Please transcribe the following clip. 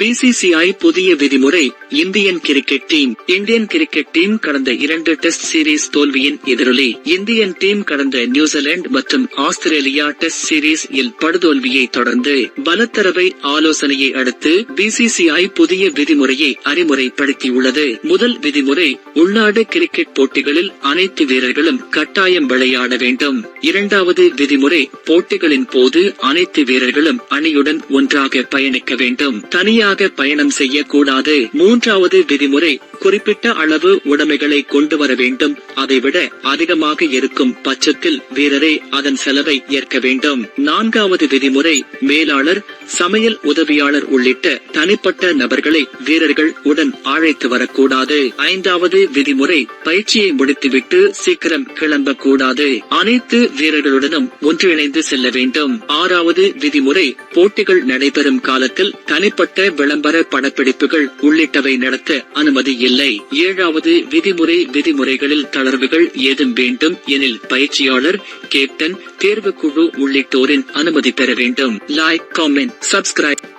BCCI புதிய விதிமுறை Indian cricket team Indian cricket team கடந்த இரண்டு டெஸ்ட் சீரீஸ் தோல்வியின் எதிரொலி. இந்தியன் டீம் கடந்த நியூசிலாந்து மற்றும் ஆஸ்திரேலியா டெஸ்ட் சீரீஸ் இல் படுதோல்வியை தொடர்ந்து பலத்தரவை ஆலோசனையை அடுத்து பிசிசிஐ புதிய விதிமுறையை அறிமுறைப்படுத்தியுள்ளது. முதல் விதிமுறை உள்நாடு கிரிக்கெட் போட்டிகளில் அனைத்து வீரர்களும் கட்டாயம் விளையாட வேண்டும். இரண்டாவது விதிமுறை போட்டிகளின் போது அனைத்து வீரர்களும் அணியுடன் ஒன்றாக பயணிக்க வேண்டும். தனியார் தனியாக பயணம் செய்யக்கூடாது. மூன்றாவது விதிமுறை குறிப்பிட்ட அளவு உடைமைகளை கொண்டு வர வேண்டும். அதைவிட அதிகமாக இருக்கும் பட்சத்தில் வீரரே அதன் செலவை ஏற்க வேண்டும். நான்காவது விதிமுறை மேலாளர் சமையல் உதவியாளர் உள்ளிட்ட தனிப்பட்ட நபர்களை வீரர்கள் உடன் அழைத்து வரக்கூடாது. ஐந்தாவது விதிமுறை பயிற்சியை முடித்துவிட்டு சீக்கிரம் கிளம்பக்கூடாது. அனைத்து வீரர்களுடனும் ஒன்றிணைந்து செல்ல வேண்டும். ஆறாவது விதிமுறை போட்டிகள் நடைபெறும் காலத்தில் தனிப்பட்ட விளம்பர படப்பிடிப்புகள் உள்ளிட்டவை நடத்த அனுமதி இல்லை. ஏழாவது விதிமுறை விதிமுறைகளில் தளர்வுகள் ஏதும் வேண்டும் எனில் பயிற்சியாளர் கேப்டன் தேர்வுக்குழு உள்ளிட்டோரின் அனுமதி பெற வேண்டும். Like comment subscribe